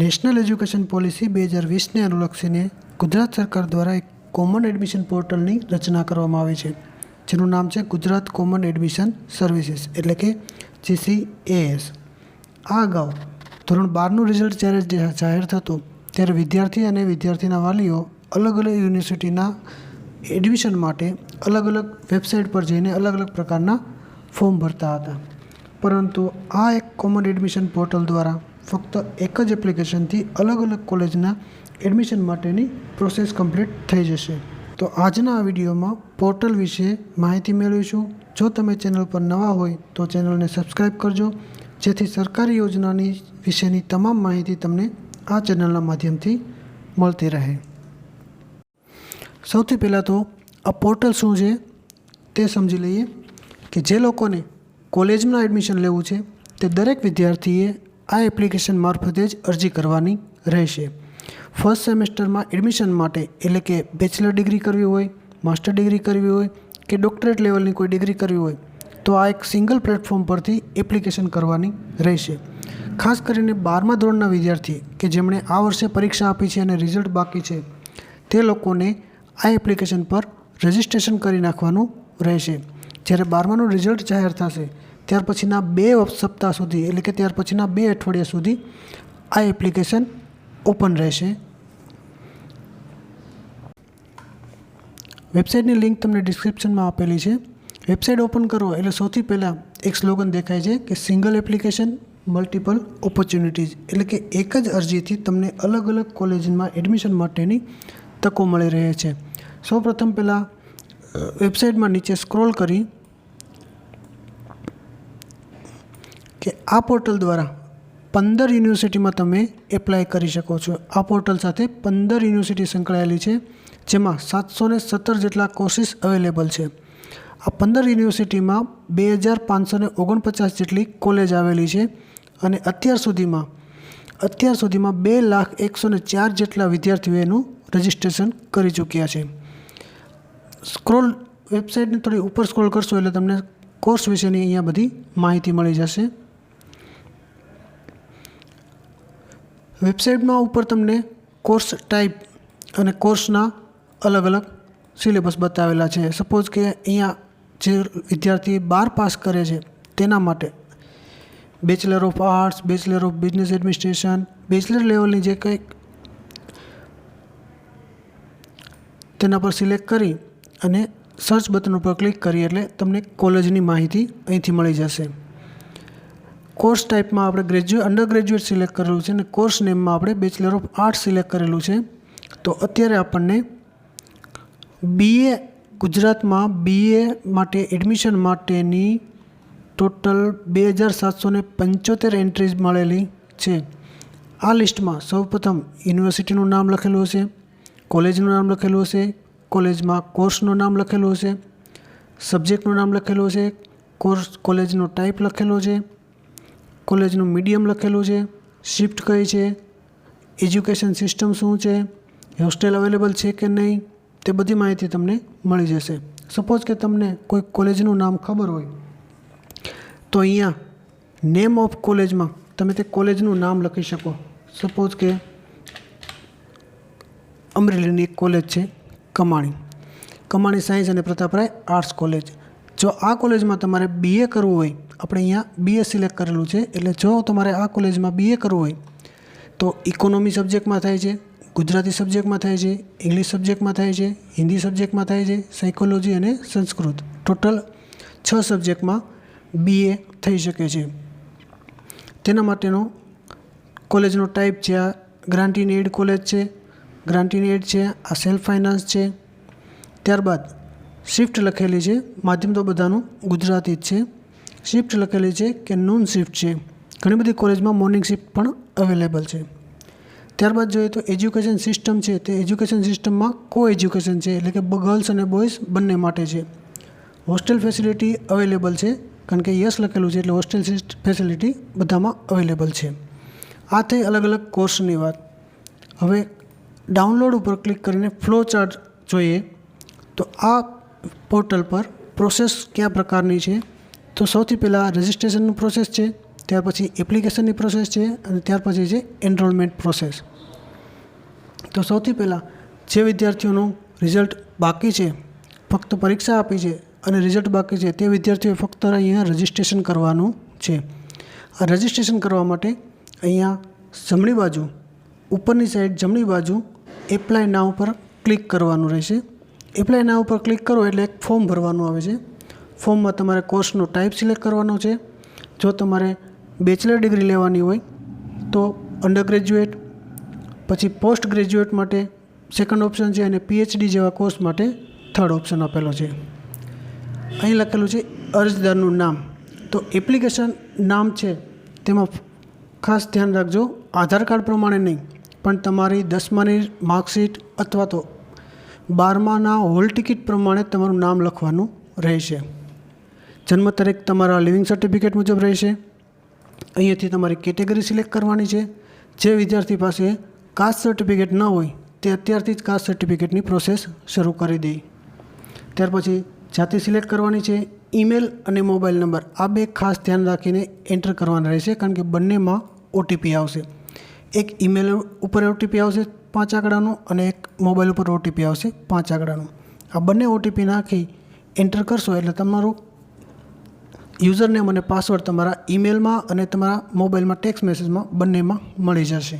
National education policy બે હજાર વીસને અનુલક્ષીને ગુજરાત સરકાર દ્વારા એક કોમન એડમિશન પોર્ટલની રચના કરવામાં આવી છે, જેનું નામ છે ગુજરાત કોમન એડમિશન સર્વિસીસ, એટલે કે જીસીએએસ. આ અગાઉ ધોરણ બારનું રિઝલ્ટ જ્યારે જાહેર થતું, ત્યારે વિદ્યાર્થી અને વિદ્યાર્થીના વાલીઓ અલગ અલગ યુનિવર્સિટીના એડમિશન માટે અલગ અલગ વેબસાઇટ પર જઈને અલગ અલગ પ્રકારના ફોર્મ ભરતા હતા. પરંતુ આ એક કોમન એડમિશન પોર્ટલ દ્વારા ફક્ત એક જ એપ્લિકેશનથી અલગ અલગ કોલેજના એડમિશન માટેની પ્રોસેસ કમ્પ્લીટ થઈ જશે. તો આજના આ વિડીયોમાં પોર્ટલ વિશે માહિતી મેળવીશું. જો તમે ચેનલ પર નવા હોય તો ચેનલને સબસ્ક્રાઈબ કરજો, જેથી સરકારી યોજનાની વિશેની તમામ માહિતી તમને આ ચેનલના માધ્યમથી મળતી રહે. સૌથી પહેલાં તો આ પોર્ટલ શું છે તે સમજી લઈએ કે જે લોકોને કોલેજમાં એડમિશન લેવું છે તે દરેક વિદ્યાર્થીએ આ એપ્લિકેશન મારફતે જ અરજી કરવાની રહેશે. ફર્સ્ટ સેમેસ્ટરમાં એડમિશન માટે એટલે કે બેચલર ડિગ્રી કરવી હોય, માસ્ટર ડિગ્રી કરવી હોય કે ડોક્ટરેટ લેવલની કોઈ ડિગ્રી કરવી હોય, તો આ એક સિંગલ પ્લેટફોર્મ પરથી એપ્લિકેશન કરવાની રહેશે. ખાસ કરીને બારમા ધોરણના વિદ્યાર્થી કે જેમણે આ વર્ષે પરીક્ષા આપી છે અને રિઝલ્ટ બાકી છે, તે લોકોને આ એપ્લિકેશન પર રજિસ્ટ્રેશન કરી નાખવાનું રહેશે. જ્યારે બારમાનું રિઝલ્ટ જાહેર થશે ત્યાર પછીના બે સપ્તાહ સુધી, એટલે કે ત્યાર પછીના બે અઠવાડિયા સુધી આ એપ્લિકેશન ઓપન રહેશે. વેબસાઇટની લિંક તમને ડિસ્ક્રિપ્શનમાં આપેલી છે. વેબસાઇટ ઓપન કરો એટલે સૌથી પહેલાં એક સ્લોગન દેખાય છે કે સિંગલ એપ્લિકેશન મલ્ટિપલ ઓપોર્ચ્યુનિટીઝ એટલે કે એક જ અરજીથી તમને અલગ અલગ કોલેજમાં એડમિશન માટેની તકો મળી રહે છે. સૌપ્રથમ પહેલાં વેબસાઇટમાં નીચે સ્ક્રોલ કરી કે આ પોર્ટલ દ્વારા પંદર યુનિવર્સિટીમાં તમે એપ્લાય કરી શકો છો. આ પોર્ટલ સાથે પંદર યુનિવર્સિટી સંકળાયેલી છે, જેમાં સાતસો ને સત્તર જેટલા કોર્સીસ અવેલેબલ છે. આ પંદર યુનિવર્સિટીમાં બે હજાર પાંચસો ને ઓગણપચાસ જેટલી કોલેજ આવેલી છે અને અત્યાર સુધીમાં અત્યાર સુધીમાં બે લાખ એકસો ને ચાર જેટલા વિદ્યાર્થીઓ એનું રજિસ્ટ્રેશન કરી ચૂક્યા છે. સ્ક્રોલ વેબસાઇટને થોડી ઉપર સ્ક્રોલ કરશો એટલે તમને કોર્સ વિશેની અહીંયા બધી માહિતી મળી જશે. વેબસાઇટમાં ઉપર તમને કોર્સ ટાઈપ અને કોર્સના અલગ અલગ સિલેબસ બતાવેલા છે. સપોઝ કે અહીંયા જે વિદ્યાર્થી બાર પાસ કરે છે, તેના માટે bachelor of arts bachelor of business administration bachelor લેવલની જે કંઈક તેના પર સિલેક્ટ કરી અને સર્ચ બટન ઉપર ક્લિક કરી એટલે તમને કોલેજની માહિતી અહીંથી મળી જશે. કોર્સ ટાઈપમાં આપણે ગ્રેજ્યુએટ અંડર ગ્રેજ્યુએટ સિલેક્ટ કરેલું છે અને કોર્સ નેમમાં આપણે બેચલર ઓફ આર્ટ્સ સિલેક્ટ કરેલું છે. તો અત્યારે આપણને બીએ ગુજરાતમાં બીએ માટે એડમિશન માટેની ટોટલ બે હજાર સાતસો પંચોતેર એન્ટ્રીઝ મળેલી છે. આ લિસ્ટમાં સૌપ્રથમ યુનિવર્સિટીનું નામ લખેલું હશે કોલેજનું નામ લખેલું હશે કોલેજમાં કોર્સનું નામ લખેલું હશે સબ્જેક્ટનું નામ લખેલું હશે કોર્સ કોલેજનો ટાઈપ લખેલો છે. કોલેજનું મીડિયમ લખેલું છે, શિફ્ટ કઈ છે, એજ્યુકેશન સિસ્ટમ શું છે, હોસ્ટેલ અવેલેબલ છે કે નહીં, તે બધી માહિતી તમને મળી જશે. સપોઝ કે તમને કોઈ કોલેજનું નામ ખબર હોય, તો અહીંયા નેમ ઓફ કોલેજમાં તમે તે કોલેજનું નામ લખી શકો. સપોઝ કે અમરેલીની એક કોલેજ છે, કમાણી. કમાણી સાયન્સ અને પ્રતાપરાય આર્ટ્સ કોલેજ. જો આ કોલેજમાં તમારે બીએ કરવું હોય, આપણે અહીંયા બીએ સિલેક્ટ કરેલું છે, એટલે જો તમારે આ કોલેજમાં બીએ કરવું હોય, તો ઇકોનોમી સબ્જેક્ટમાં થાય છે, ગુજરાતી સબ્જેક્ટમાં થાય છે ઇંગ્લિશ સબ્જેક્ટમાં થાય છે, હિન્દી સબ્જેક્ટમાં થાય છે સાયકોલોજી અને સંસ્કૃત. ટોટલ છ સબ્જેક્ટમાં બીએ થઈ શકે છે. તેના માટેનો કોલેજનો ટાઈપ છે આ ગ્રાન્ટિન એડ કોલેજ છે. ગ્રાન્ટ ઇન એડ છે, આ સેલ્ફ ફાઇનાન્સ છે. ત્યારબાદ શિફ્ટ લખેલી છે. માધ્યમ તો બધાનું ગુજરાતી જ છે. શિફ્ટ લખેલી છે કે નૂન શિફ્ટ છે. ઘણી બધી કોલેજમાં મોર્નિંગ શિફ્ટ પણ અવેલેબલ છે. ત્યારબાદ જોઈએ તો એજ્યુકેશન સિસ્ટમ છે. તે એજ્યુકેશન સિસ્ટમમાં કો એજ્યુકેશન છે. એટલે કે ગર્લ્સ અને બોયઝ બંને માટે છે. હોસ્ટેલ ફેસિલિટી અવેલેબલ છે. કારણ કે યસ લખેલું છે એટલે હોસ્ટેલ ફેસિલિટી બધામાં અવેલેબલ છે. આ થઈ અલગ અલગ કોર્સની વાત. હવે ડાઉનલોડ ઉપર ક્લિક કરીને ફ્લો ચાર્ટ જોઈએ. તો આ પોર્ટલ પર પ્રોસેસ કયા પ્રકારની છે? તો સૌથી પહેલાં રજિસ્ટ્રેશનનું પ્રોસેસ છે, ત્યાર પછી એપ્લિકેશનની પ્રોસેસ છે અને ત્યાર પછી છે એનરોલમેન્ટ પ્રોસેસ તો સૌથી પહેલાં જે વિદ્યાર્થીઓનું રિઝલ્ટ બાકી છે, ફક્ત પરીક્ષા આપી છે અને રિઝલ્ટ બાકી છે, તે વિદ્યાર્થીઓએ ફક્ત અહીંયા રજિસ્ટ્રેશન કરવાનું છે. આ રજિસ્ટ્રેશન કરવા માટે અહીંયા જમણી બાજુ, ઉપરની સાઈડ જમણી બાજુ એપ્લાય નાવ ઉપર ક્લિક કરવાનું રહેશે. એપ્લાય નાવ ઉપર ક્લિક કરો એટલે એક ફોર્મ ભરવાનું આવે છે. ફોર્મમાં તમારે કોર્સનો ટાઈપ સિલેક્ટ કરવાનો છે. જો તમારે બેચલર ડિગ્રી લેવાની હોય, તો અંડર ગ્રેજ્યુએટ પછી પોસ્ટ ગ્રેજ્યુએટ માટે સેકન્ડ ઓપ્શન છે અને પીએચડી જેવા કોર્સ માટે થર્ડ ઓપ્શન આપેલો છે. અહીં લખેલું છે અરજદારનું નામ. તો એપ્લિકેશન નામ છે, તેમાં ખાસ ધ્યાન રાખજો. આધાર કાર્ડ પ્રમાણે નહીં, પણ તમારી દસમાની માર્કશીટ અથવા તો બારમાના હોલ ટિકિટ પ્રમાણે તમારું નામ લખવાનું રહેશે. જન્મ તારીખ તમારા લિવિંગ સર્ટિફિકેટ મુજબ રહેશે. અહીંયાથી તમારી કેટેગરી સિલેક્ટ કરવાની છે. જે વિદ્યાર્થી પાસે કાસ્ટ સર્ટિફિકેટ ન હોય, તે અત્યારથી જ કાસ્ટ સર્ટિફિકેટની પ્રોસેસ શરૂ કરી દે. ત્યાર પછી જાતિ સિલેક્ટ કરવાની છે. ઈમેલ અને મોબાઈલ નંબર આ બે ખાસ ધ્યાન રાખીને એન્ટર કરવાના રહેશે, કારણ કે બંનેમાં ઓટીપી આવશે. એક ઈમેલ ઉપર ઓટીપી આવશે પાંચ આંકડાનો અને એક મોબાઈલ ઉપર ઓટીપી આવશે પાંચ આંકડાનો. આ બંને ઓટીપી નાખી એન્ટર કરશો એટલે તમારું યુઝરનેમ અને પાસવર્ડ તમારા ઈમેલમાં અને તમારા મોબાઈલમાં ટેક્સ્ટ મેસેજમાં બંનેમાં મળી જશે.